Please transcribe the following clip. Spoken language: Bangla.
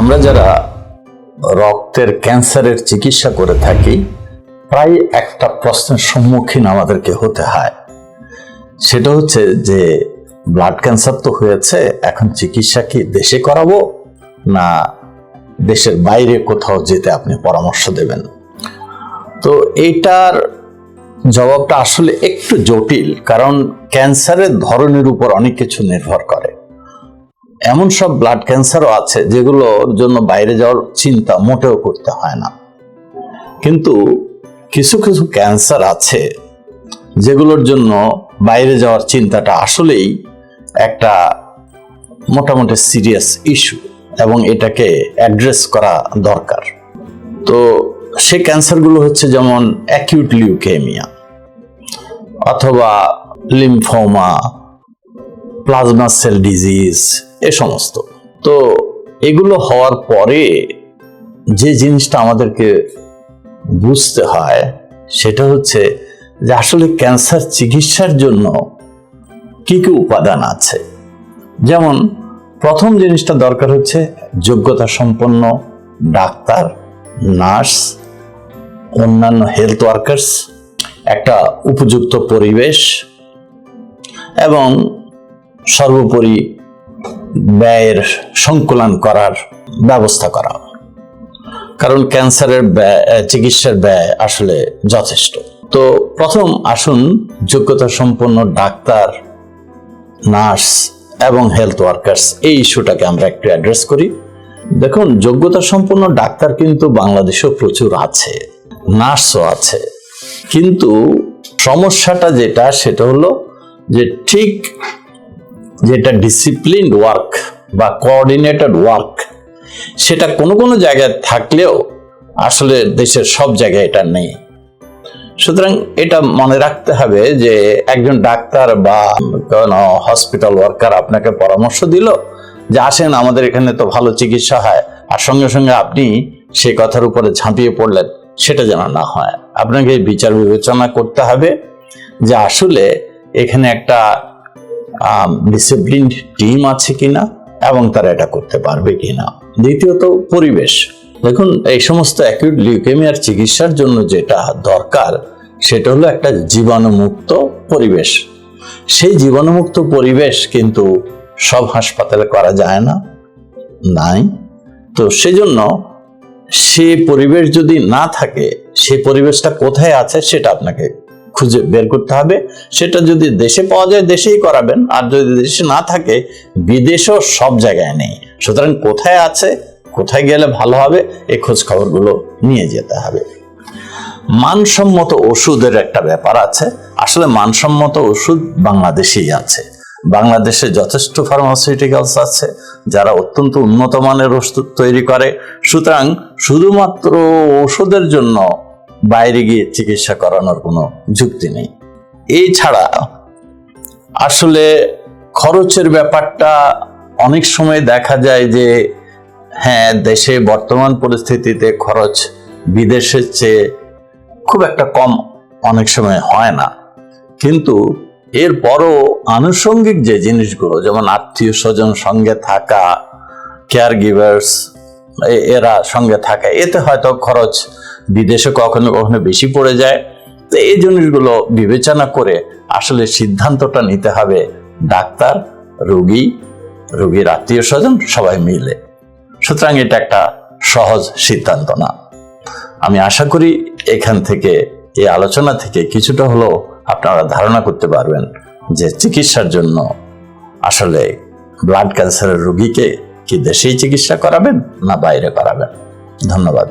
আমরা যারা রক্তের ক্যান্সারের চিকিৎসা করে থাকি, প্রায় একটা প্রশ্নের সম্মুখীন আমাদেরকে হতে হয়। সেটা হচ্ছে যে ব্লাড ক্যান্সার তো হয়েছে, এখন চিকিৎসা কি দেশে করাবো, না দেশের বাইরে কোথাও যেতে আপনি পরামর্শ দেবেন? তো এইটার জবাবটা আসলে একটু জটিল, কারণ ক্যান্সারের ধরনের উপর অনেক কিছু নির্ভর করে। এমন সব ব্লাড ক্যান্সারও আছে যেগুলোর জন্য বাইরে যাওয়ার চিন্তা মোটেও করতে হয় না। কিন্তু কিছু কিছু ক্যান্সার আছে যেগুলোর জন্য বাইরে যাওয়ার চিন্তাটা আসলেই একটা মোটামুটি সিরিয়াস ইস্যু এবং এটাকে অ্যাড্রেস করা দরকার। তো সে ক্যান্সারগুলো হচ্ছে যেমন অ্যাকিউট লিউকেমিয়া অথবা লিমফোমা প্লাজমা সেল ডিজিজ, এ সমস্ত। তো এগুলো হওয়ার পরে যে জিনিসটা আমাদেরকে বুঝতে হয়, সেটা হচ্ছে যে আসলে ক্যান্সার চিকিৎসার জন্য কি কি উপাদান আছে। যেমন প্রথম জিনিসটা দরকার হচ্ছে যোগ্যতা সম্পন্ন ডাক্তার, নার্স, অন্যান্য হেলথ ওয়ার্কার্স, একটা উপযুক্ত পরিবেশ এবং সর্বোপরি ব্যয়ের সংকুলন করার ব্যবস্থা করা কারণ ক্যান্সারের ব্যয় চিকিৎসার ব্যয় আসলে যথেষ্ট। তো প্রথম আসুন যোগ্যতা সম্পন্ন ডাক্তার, নার্স এবং হেলথ ওয়ার্কার্স, এই ইস্যুটাকে আমরা একটু অ্যাড্রেস করি। দেখুন যোগ্যতা সম্পন্ন ডাক্তার কিন্তু বাংলাদেশেও প্রচুর আছে, নার্সও আছে। কিন্তু সমস্যাটা যেটা, সেটা হলো যে ঠিক যেটা ডিসিপ্লিন ওয়ার্ক বা কোঅর্ডিনেটেড ওয়ার্ক সেটা কোনো কোনো জায়গায় থাকলেও আসলে দেশের সব জায়গায় এটা নেই। সুতরাং এটা মনে রাখতে হবে যে একজন ডাক্তার বা কোনো হসপিটাল ওয়ার্কার আপনাকে পরামর্শ দিল যে আসেন, আমাদের এখানে তো ভালো চিকিৎসা হয়, আর সঙ্গে সঙ্গে আপনি সেই কথার উপরে ঝাঁপিয়ে পড়লেন, সেটা যেন না হয়। আপনাকে বিচার বিবেচনা করতে হবে যে আসলে এখানে একটা ডিসিপ্লিন টিম আছে কিনা এবং তারা এটা করতে পারবে কিনা। দ্বিতীয়ত, পরিবেশ। দেখুন, এই সমস্ত অ্যাকিউট লিউকেমিয়ার চিকিৎসার জন্য যেটা দরকার, সেটা হলো একটা জীবাণুমুক্ত পরিবেশ। সেই জীবাণুমুক্ত পরিবেশ কিন্তু সব হাসপাতালে করা যায় না, নাই। তো সেজন্য সে পরিবেশ যদি না থাকে, সে পরিবেশটা কোথায় আছে সেটা আপনাকে খুঁজে বের করতে হবে। সেটা যদি দেশে পাওয়া যায়, দেশেই করাবেন। আর যদি দেশে না থাকে, বিদেশেও সব জায়গায় নেই। সুতরাং কোথায় আছে, কোথায় গেলে ভালো হবে এই খোঁজ খবরগুলো নিয়ে যেতে হবে। মানসম্মত ওষুধের একটা ব্যাপার আছে। আসলে মানসম্মত ওষুধ বাংলাদেশেই আছে। বাংলাদেশে যথেষ্ট ফার্মাসিউটিক্যালস আছে, যারা অত্যন্ত উন্নত মানের ওষুধ তৈরি করে। সুতরাং শুধুমাত্র ওষুধের জন্য বাইরে গিয়ে চিকিৎসা করানোর কোনো যুক্তি নেই। এছাড়া আসলে খরচের ব্যাপারটা অনেক সময় দেখা যায় যে হ্যাঁ দেশে বর্তমান পরিস্থিতিতে খরচ বিদেশের চেয়ে খুব একটা কম অনেক সময় হয় না। কিন্তু এর এরপরও আনুষঙ্গিক যে জিনিসগুলো, যেমন আত্মীয় স্বজন সঙ্গে থাকা কেয়ার গিভার্স এরা সঙ্গে থাকা, এতে হয়তো খরচ বিদেশে কখনো কখনো বেশি পড়ে যায়। তো এই জিনিসগুলো বিবেচনা করে আসলে সিদ্ধান্তটা নিতে হবে ডাক্তার, রোগী, রোগীর আত্মীয় স্বজন সবাই মিলে। সুতরাং এটা একটা সহজ সিদ্ধান্ত না। আমি আশা করি এখান থেকে, এই আলোচনা থেকে কিছুটা হলেও আপনারা ধারণা করতে পারবেন যে চিকিৎসার জন্য আসলে ব্লাড ক্যান্সারের রোগীকে কি দেশেই চিকিৎসা করাবেন না বাইরে করাবেন। ধন্যবাদ।